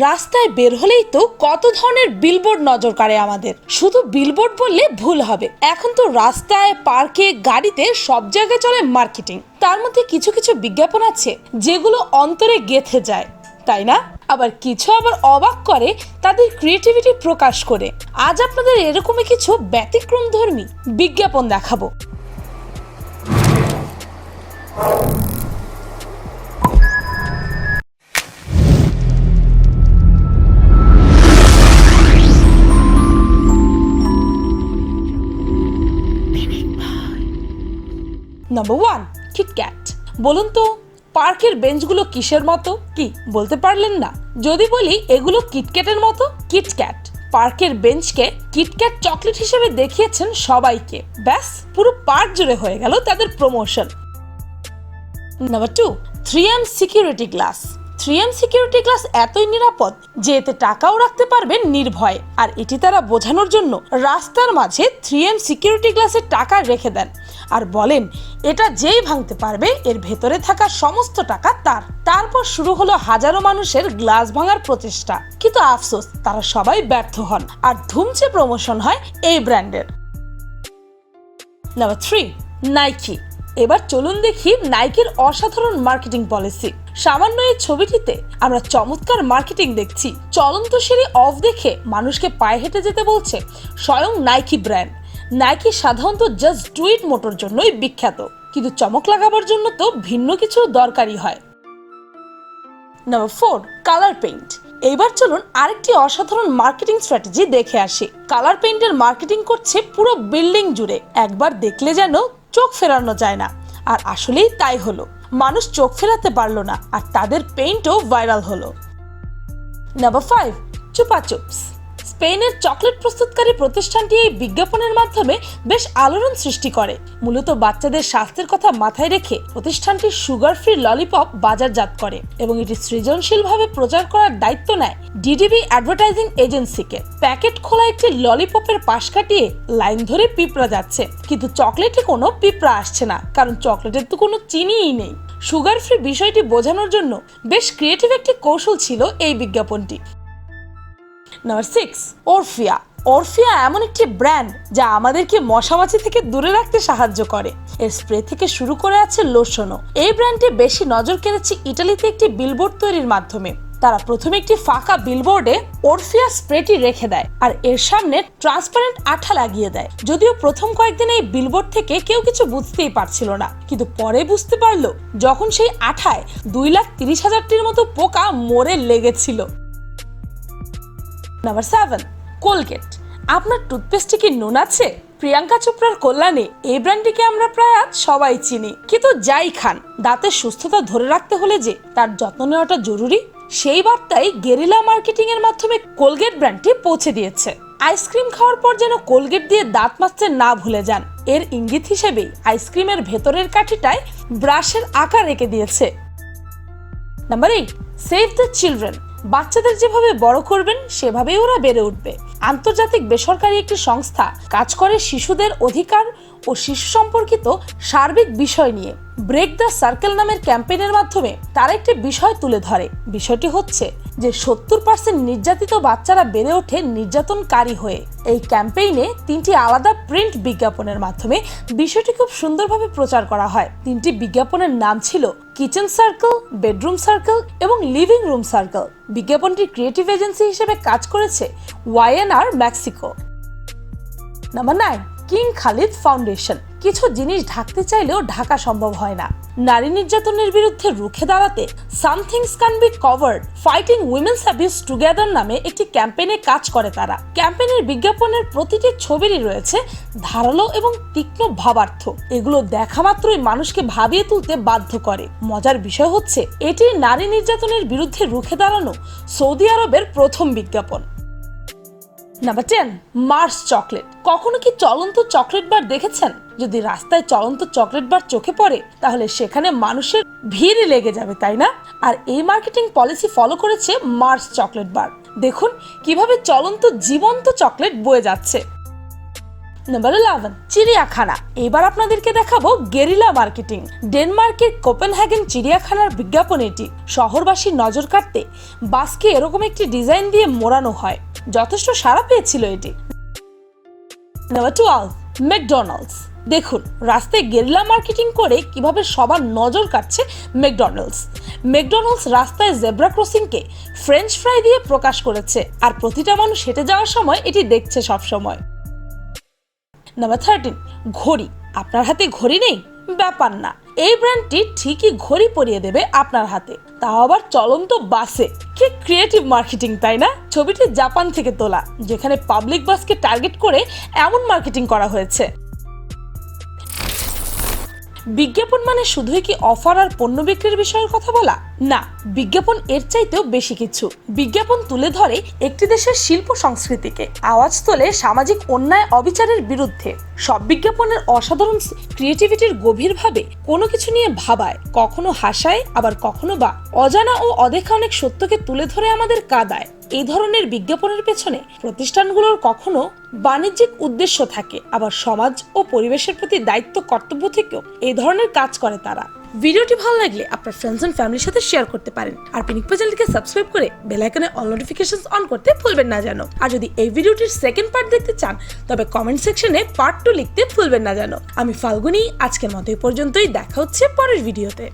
রাস্তায় বের হলেই তো কত ধরনের বিলবোর্ড নজর কাড়ে আমাদের। শুধু বিলবোর্ড বললে ভুল হবে। এখন তো রাস্তায় পার্কে গাড়িতে সব জায়গায় চলে মার্কেটিং তার মধ্যে কিছু কিছু বিজ্ঞাপন আছে, যেগুলো অন্তরে গেথে যায়। তাই না? আবার কিছু আবার অবাক করে, তাদের ক্রিয়েটিভিটি প্রকাশ করে। আজ আপনাদের এরকমই কিছু ব্যতিক্রম ধর্মী বিজ্ঞাপন দেখাবো। নাম্বার ওয়ান কিটক্যাট বলুন তো, পার্কের বেঞ্চগুলো কিসের মতো? কি, বলতে পারলেন না? যদি বলি, এগুলো কিটক্যাটের মতো কিটক্যাট পার্কের বেঞ্চকে কিটক্যাট চকলেট হিসেবে দেখিয়েছেন সবাইকে। ব্যাস, পুরো পার্ক জুড়ে হয়ে গেল তাদের promotion number two three M security glass three M security glass এতই নিরাপদ যে এতে টাকাও রাখতে পারবেন নির্ভয়ে। আর এটি তারা বোঝানোর জন্য রাস্তার মাঝে থ্রি এম সিকিউরিটি গ্লাসের টাকা রেখে দেন। আর বলেন, এটা যেই ভাঙতে পারবে, এর ভেতরে থাকা সমস্ত টাকা তার। তারপর শুরু হলো হাজারো মানুষের গ্লাস ভাঙার প্রচেষ্টা। কিন্তু আফসোস, তারা সবাই ব্যর্থ হন। আর ধুমচে প্রমোশন হয় এই ব্র্যান্ডের। Number three, Nike. এবার চলুন দেখি নাইকির অসাধারণ মার্কেটিং পলিসি। সামান্য এই ছবিটিতে আমরা চমৎকার মার্কেটিং দেখছি। চলন্ত সিঁড়ি অফ দেখে মানুষকে পায়ে হেঁটে যেতে বলছে স্বয়ং নাইকি ব্র্যান্ড। নাইকি সাধারণত জাস্ট ডুইট মোটর জন্যই বিখ্যাত, কিন্তু চমক লাগাবার জন্য তো ভিন্ন কিছু দরকারি হয়। নাম্বার ফোর কালার পেইন্ট এবার চলুন আরেকটি অসাধারণ মার্কেটিং স্ট্র্যাটেজি দেখে আসি। কালার পেইন্টের মার্কেটিং করছে পুরো বিল্ডিং জুড়ে। একবার দেখলে যেন চোখ ফেরানো যায় না। আর আসলেই তাই হলো। মানুষ চোখ ফেরাতে পারল না আর তাদের পেইন্টও ভাইরাল হলো। নাম্বার ফাইভ চুপা চুপস স্পেনের চকলেট প্রস্তুতকারী প্রতিষ্ঠানটি এই বিজ্ঞাপনের মাধ্যমে বেশ আলোড়ন সৃষ্টি করে। মূলত বাচ্চাদের স্বাস্থ্যের কথা মাথায় রেখে প্রতিষ্ঠানটি সুগার ফ্রি ললিপপ বাজারজাত করে এবং এটি সৃজনশীলভাবে প্রচার করার দায়িত্ব নেয় ডিডিবি অ্যাডভার্টাইজিং এজেন্সিকে। প্যাকেট খোলা একটি ললিপপের পাশ কাটিয়ে লাইন ধরে পিঁপড়া যাচ্ছে। কিন্তু চকলেটে কোনো পিঁপড়া আসছে না, কারণ চকলেটের তো কোনো চিনিই নেই। সুগার ফ্রি বিষয়টি বোঝানোর জন্য বেশ ক্রিয়েটিভ একটি কৌশল ছিল এই বিজ্ঞাপনটি। নাম্বার সিক্স ওরফিয়া ওরফিয়া এমন একটি ব্র্যান্ড যা আমাদেরকে মশামাছি থেকে দূরে রাখতে সাহায্য করে। এর স্প্রে থেকে শুরু করে আছে লোশনও। এই ব্র্যান্ডে বেশি নজর কেড়েছে ইটালিতে একটি বিলবোর্ড তৈরির মাধ্যমে। তারা প্রথমে একটি ফাঁকা বিলবোর্ডে ওরফিয়া স্প্রেটি রেখে দেয় আর এর সামনে ট্রান্সপারেন্ট আঠা লাগিয়ে দেয়। যদিও প্রথম কয়েকদিন এই বিলবোর্ড থেকে কেউ কিছু বুঝতেই পারছিল না। কিন্তু পরে বুঝতে পারল, যখন সেই আঠায় দুই লাখ তিরিশ হাজারটির মতো পোকা মরে লেগেছিল। নাম্বার সেভেন কোলগেট আপনার টুথপেস্টে কি নুন আছে? প্রিয়াঙ্কা চোপড়ার কল্যাণে এই ব্র্যান্ডটিকে আমরা প্রায় আজ সবাই চিনি। কিন্তু যাই খান দাঁতের সুস্থতা ধরে রাখতে হলে যে তার যত্ন নেওয়াটা জরুরি, সেই বার্তাই গেরিলা মার্কেটিং এর মাধ্যমে কোলগেট ব্র্যান্ডটি পৌঁছে দিয়েছে। আইসক্রিম খাওয়ার পর যেন কোলগেট দিয়ে দাঁত মাজতে না ভুলে যান, এর ইঙ্গিত হিসেবেই আইসক্রিমের ভেতরের কাঠিটায় ব্রাশের আকার রেখে দিয়েছে। Number eight save the children বাচ্চাদের যেভাবে বড় করবেন, সেভাবেই ওরা বেড়ে উঠবে। আন্তর্জাতিক বেসরকারি একটি সংস্থা কাজ করে শিশুদের অধিকার ও শিশু সম্পর্কিত সার্বিক বিষয় নিয়ে ব্রেক দ্য সার্কেল নামের ক্যাম্পেইনের মাধ্যমে তারা একটি বিষয় তুলে ধরে। বিষয়টি হচ্ছে যে সত্তর পার্সেন্ট নির্যাতিত বাচ্চারা বেড়ে ওঠে নির্যাতনকারী হয়ে। এই ক্যাম্পেইনে তিনটি আলাদা প্রিন্ট বিজ্ঞাপনের মাধ্যমে বিষয়টি খুব সুন্দরভাবে প্রচার করা হয়। তিনটি বিজ্ঞাপনের নাম ছিল কিচেন সার্কেল বেডরুম সার্কেল এবং লিভিং রুম সার্কেল বিজ্ঞাপনটি ক্রিয়েটিভ এজেন্সি হিসেবে কাজ করেছে YNR Mexico number nine king Khalid foundation. কিছু জিনিস ঢাকতে চাইলেও ঢাকা সম্ভব হয় না। নারী নির্যাতনের বিরুদ্ধে রুখে দাঁড়াতে somethings can be covered. Fighting women's abuse together নামে একটি ক্যাম্পেইনে কাজ করে তারা। ক্যাম্পেইনের বিজ্ঞাপনের প্রতিটি ছবিরই রয়েছে ধারালো এবং তীক্ষ্ণ ভাবার্থ। এগুলো দেখা মাত্রই মানুষকে ভাবিয়ে তুলতে বাধ্য করে। মজার বিষয় হচ্ছে, এটি নারী নির্যাতনের বিরুদ্ধে রুখে দাঁড়ানো সৌদি আরবের প্রথম বিজ্ঞাপন। নাম্বার টেন মার্স চকলেট কখনো কি চলন্ত চকলেট বার দেখেছেন? যদি রাস্তায় চলন্ত চকলেট বার চোখে পড়ে, তাহলে সেখানে মানুষের ভিড় লেগে যাবে, তাই না? আর এই মার্কেটিং পলিসি ফলো করেছে মার্স চকলেট বার দেখুন কীভাবে চলন্ত জীবন্ত চকলেট বয়ে যাচ্ছে। নাম্বার ইলেভেন চিড়িয়াখানা। এবার আপনাদেরকে দেখাবো গেরিলা মার্কেটিং ডেনমার্কের কোপেনহ্যাগেন চিড়িয়াখানার বিজ্ঞাপন এটি। শহরবাসীর নজর কাটতে বাসকে এরকম একটি ডিজাইন দিয়ে মোড়ানো হয়। যথেষ্ট সাড়া পেয়েছিল এটি। নাম্বার টুয়েলভ ম্যাকডোনাল্ডস দেখুন, রাস্তায় গেরিলা মার্কেটিং করে কীভাবে সবার নজর কাটছে ম্যাকডোনাল্ডস ম্যাকডোনাল্ডস রাস্তায় জেব্রা ক্রসিংকে ফ্রেঞ্চ ফ্রাই দিয়ে প্রকাশ করেছে, আর প্রতিটা মানুষ হেঁটে যাওয়ার সময় এটি দেখছে সব সময় নাম্বার থার্টিন ঘড়ি। আপনার হাতে ঘড়ি নেই? ব্যাপার না। এই ব্র্যান্ডটি ঠিকই ঘড়ি পরিয়ে দেবে আপনার হাতে। তা আবার চলন্ত বাসে। কি ক্রিয়েটিভ মার্কেটিং তাই না? ছবিটি জাপান থেকে তোলা, যেখানে পাবলিক বাসকে টার্গেট করে এমন মার্কেটিং করা হয়েছে। বিজ্ঞাপন মানে শুধুই কি অফার আর পণ্য বিক্রির বিষয়ের কথা বলা? না, বিজ্ঞাপন এর চাইতেও বেশি কিছু। বিজ্ঞাপন তুলে ধরে একটি দেশের শিল্প সংস্কৃতিকে। আওয়াজ তোলে সামাজিক অন্যায় অবিচারের বিরুদ্ধে। সব বিজ্ঞাপনের অসাধারণ ক্রিয়েটিভিটির গভীরভাবে কোনো কিছু নিয়ে ভাবায়, কখনো হাসায়, আবার কখনো বা অজানা ও অদেখা অনেক সত্যকে তুলে ধরে আমাদের কাদায়। এই ধরনের বিজ্ঞাপনের পেছনে প্রতিষ্ঠানগুলোর কখনো বাণিজ্যিক উদ্দেশ্য থাকে, আবার সমাজ ও পরিবেশের প্রতি দায়িত্ব কর্তব্য থেকেও এই ধরনের কাজ করে তারা। ভিডিওটি ভালো লাগলে আপনার ফ্রেন্ডস এন্ড ফ্যামিলির সাথে শেয়ার করতে পারেন। আর পিনিক চ্যানেলটিকে সাবস্ক্রাইব করে বেল আইকনে অল নোটিফিকেশন অন করতে ভুলবেন না যেন। আর যদি এই ভিডিওটির সেকেন্ড পার্ট দেখতে চান, তবে কমেন্ট সেকশনে পার্ট টু লিখতে ভুলবেন না যেন। আমি ফাল্গুনি, আজকের মতো এই পর্যন্তই, দেখা হচ্ছে পরের ভিডিওতে